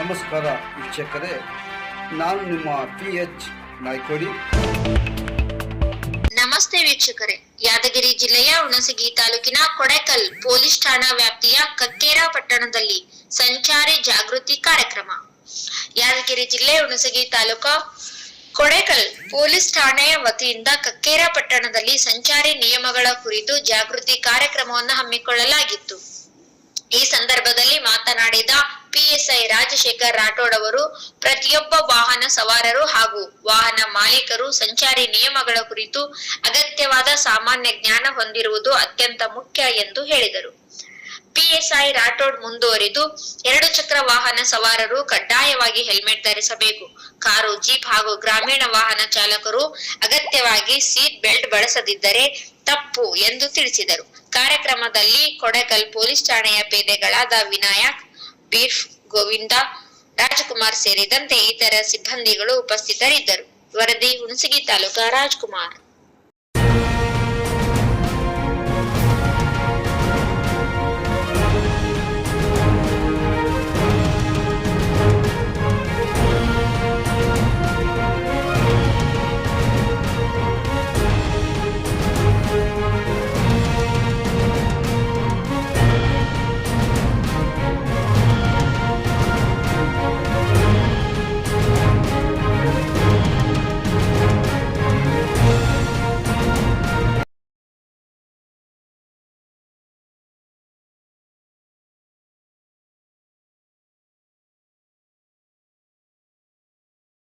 ನಮಸ್ಕಾರ ವೀಕ್ಷಕರೇ, ನಾನು ನಿಮ್ಮ ಪಿ ಎಚ್ ನಾಯ್ಕೋಡಿ. ನಮಸ್ತೆ ವೀಕ್ಷಕರೇ, ಯಾದಗಿರಿ ಜಿಲ್ಲೆಯ ಹುಣಸಗಿ ತಾಲೂಕಿನ ಕೊಡೆಕಲ್ ಪೊಲೀಸ್ ಠಾಣಾ ವ್ಯಾಪ್ತಿಯ ಕಕ್ಕೇರ ಪಟ್ಟಣದಲ್ಲಿ ಸಂಚಾರಿ ಜಾಗೃತಿ ಕಾರ್ಯಕ್ರಮ. ಯಾದಗಿರಿ ಜಿಲ್ಲೆ ಹುಣಸಗಿ ತಾಲೂಕು ಕೊಡೆಕಲ್ ಪೊಲೀಸ್ ಠಾಣೆಯ ವತಿಯಿಂದ ಕಕ್ಕೇರ ಪಟ್ಟಣದಲ್ಲಿ ಸಂಚಾರಿ ನಿಯಮಗಳ ಕುರಿತು ಜಾಗೃತಿ ಕಾರ್ಯಕ್ರಮವನ್ನು ಹಮ್ಮಿಕೊಳ್ಳಲಾಗಿತ್ತು. ಈ ಸಂದರ್ಭದಲ್ಲಿ ಮಾತನಾಡಿದ ಪಿಎಸ್ಐ ರಾಜಶೇಖರ್ ರಾಠೋಡ್ ಅವರು ಪ್ರತಿಯೊಬ್ಬ ವಾಹನ ಸವಾರರು ಹಾಗೂ ವಾಹನ ಮಾಲೀಕರು ಸಂಚಾರಿ ನಿಯಮಗಳ ಕುರಿತು ಅಗತ್ಯವಾದ ಸಾಮಾನ್ಯ ಜ್ಞಾನ ಹೊಂದಿರುವುದು ಅತ್ಯಂತ ಮುಖ್ಯ ಎಂದು ಹೇಳಿದರು. ಪಿಎಸ್ಐ ರಾಠೋಡ್ ಮುಂದುವರಿದು ಎರಡು ಚಕ್ರ ವಾಹನ ಸವಾರರು ಕಡ್ಡಾಯವಾಗಿ ಹೆಲ್ಮೆಟ್ ಧರಿಸಬೇಕು. ಕಾರು, ಜೀಪ್ ಹಾಗೂ ಗ್ರಾಮೀಣ ವಾಹನ ಚಾಲಕರು ಅಗತ್ಯವಾಗಿ ಸೀಟ್ ಬೆಲ್ಟ್ ಬಳಸದಿದ್ದರೆ ತಪ್ಪು ಎಂದು ತಿಳಿಸಿದರು. ಕಾರ್ಯಕ್ರಮದಲ್ಲಿ ಕೊಡಗಲ್ ಪೊಲೀಸ್ ಠಾಣೆಯ ಪೇದೆಗಳಾದ ವಿನಾಯಕ್ ಬೀರ್ಫ್ ಗೋವಿಂದ ರಾಜಕುಮಾರ್ ಸೇರಿದಂತೆ ಇತರ ಸಿಬ್ಬಂದಿಗಳು ಉಪಸ್ಥಿತರಿದ್ದರು. ವರದಿ ಹುಣಸಗಿ ತಾಲೂಕಾ ರಾಜ್ಕುಮಾರ್.